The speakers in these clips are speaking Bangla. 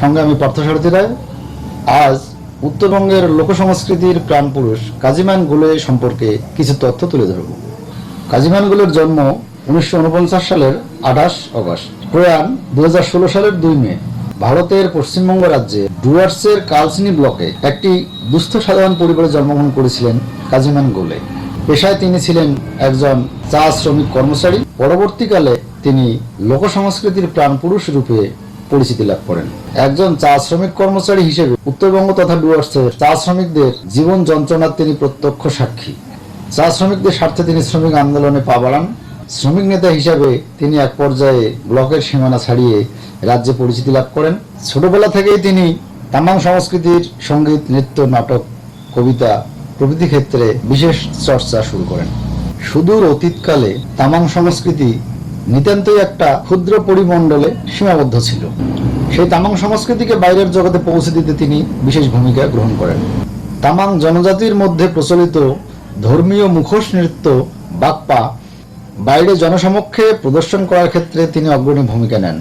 সঙ্গে আমি পার্থসারথী রায়। আজ উত্তরবঙ্গের লোকসংস্কৃতির প্রাণপুরুষ কাজীমান গোলে সম্পর্কে কিছু তথ্য তুলে ধরব। কাজীমান গোলের জন্ম উনিশশো সালের আঠাশ অগস্ট, প্রয়াণ দু সালের দুই মে। ভারতের পশ্চিমবঙ্গ রাজ্যে ডুয়ার্সের কালসিনি ব্লকে একটি দুস্থ সাধারণ পরিবারে জন্মগ্রহণ করেছিলেন কাজীমান গোলে। পেশায় তিনি ছিলেন একজন চা শ্রমিক কর্মচারী। পরবর্তীকালে তিনি লোকসংস্কৃতির প্রাণপুরুষ রূপে পরিচিতি লাভ করেন। একজন চা শ্রমিক কর্মচারী হিসেবে উত্তরবঙ্গ তথা ডুয়ার্সের চা শ্রমিকদের জীবন যন্ত্রণার তিনি প্রত্যক্ষ সাক্ষী। চা শ্রমিকদের স্বার্থে তিনি শ্রমিক আন্দোলনে পা বাড়ান। শ্রমিক নেতা হিসাবে তিনি এক পর্যায়ে ব্লকের সীমানা ছাড়িয়ে রাজ্যে পরিচিতি লাভ করেন। ছোটবেলা থেকেই তিনি তামাং সংস্কৃতির সংগীত, নৃত্য, নাটক, কবিতা প্রভৃতি ক্ষেত্রে বিশেষ চর্চা শুরু করেন। সুদূর অতীতকালে তামাং সংস্কৃতি নিতান্তই একটা ক্ষুদ্র পরিমণ্ডলে সীমাবদ্ধ ছিল। সেই তামাং সংস্কৃতিকে বাইরের জগতে পৌঁছে দিতে তিনি বিশেষ ভূমিকা গ্রহণ করেন। তামাং জনজাতির মধ্যে প্রচলিত ধর্মীয় মুখোশ নৃত্য বাক্পা বাইরে জনসমক্ষে প্রদর্শন করার ক্ষেত্রে তিনি অগ্রণী ভূমিকা নেন,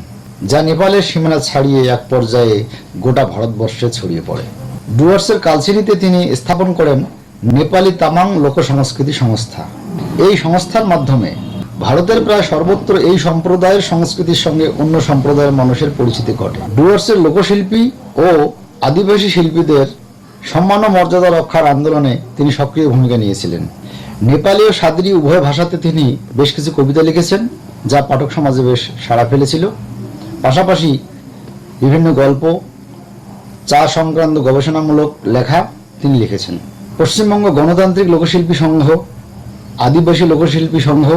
যা নেপালের সীমানা ছাড়িয়ে এক পর্যায়ে গোটা ভারতবর্ষে ছড়িয়ে পড়ে। ডুয়ার্সের কালচিনিতে তিনি স্থাপন করেন নেপালি তামাং লোক সংস্কৃতি সংস্থা। এই সংস্থার মাধ্যমে ভারতের প্রায় সর্বত্র এই সম্প্রদায়ের সংস্কৃতির সঙ্গে অন্য সম্প্রদায়ের মানুষের পরিচিতি ঘটে। ডুয়ার্সের লোকশিল্পী ও আদিবাসী শিল্পীদের সম্মান ও মর্যাদা রক্ষার আন্দোলনে তিনি সক্রিয় ভূমিকা নিয়েছিলেন। নেপালি ও সাদরি উভয় ভাষাতে তিনি বেশ কিছু কবিতা লিখেছেন, যা পাঠক সমাজে বেশ সাড়া ফেলেছিল। পাশাপাশি বিভিন্ন গল্প, চা সংক্রান্ত গবেষণামূলক লেখা তিনি লিখেছেন। পশ্চিমবঙ্গ গণতান্ত্রিক লোকশিল্পী সংঘ, আদিবাসী লোকশিল্পী সংঘ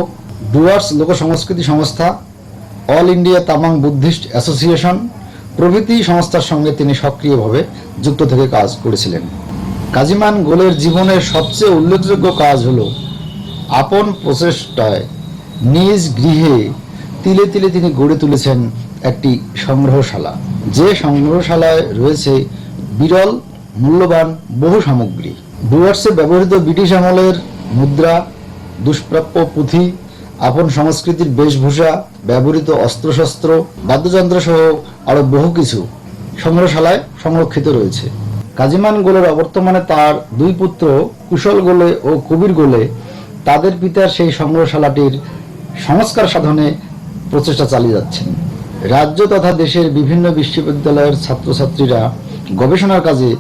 ডুয়ার্স লোক সংস্কৃতি সংস্থা, all India Tamang Buddhist association, প্রভৃতি সংস্থার সঙ্গে তিনি সক্রিয়ভাবে যুক্ত থেকে কাজ করেছিলেন। কাজীমান গোলের জীবনের সবচেয়ে উল্লেখযোগ্য কাজ হল আপন প্রচেষ্টায় নিজ গৃহে তিলে তিলে তিনি গড়ে তুলেছেন একটি সংগ্রহশালা। যে সংগ্রহশালায় রয়েছে বিরল, মূল্যবান, বহু সামগ্রী। ডুয়ার্সে ব্যবহৃত ব্রিটিশ আমলের মুদ্রা, দুষ্প্রাপ্য পুঁথি আপন সংস্কৃতির বেশভূষা, ব্যবহৃত অস্ত্রশস্ত্র বাদ্যযন্ত্র সহ আরও বহু কিছু সংগ্রহশালায় সংরক্ষিত রয়েছে। কাজিমান গোলের অবর্তমানে তার দুই পুত্র কুশল গোলে ও কবির গোলে তাদের পিতার সেই সংগ্রহশালাটির সংস্কার সাধনে প্রচেষ্টা চালিয়ে যাচ্ছেন। রাজ্য তথা দেশের বিভিন্ন বিশ্ববিদ্যালয়ের ছাত্রছাত্রীরা গবেষণার কাজে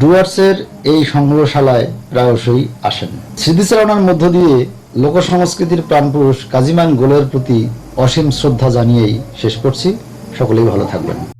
ডুয়ার্সের এই সংগ্রহশালায় প্রায়শই আসেন। স্মৃতিচারণার মধ্য দিয়ে লোক সংস্কৃতির প্রাণপুরুষ কাজিমান গোলের প্রতি অসীম শ্রদ্ধা জানিয়েই শেষ করছি। সকলেই ভালো থাকবেন।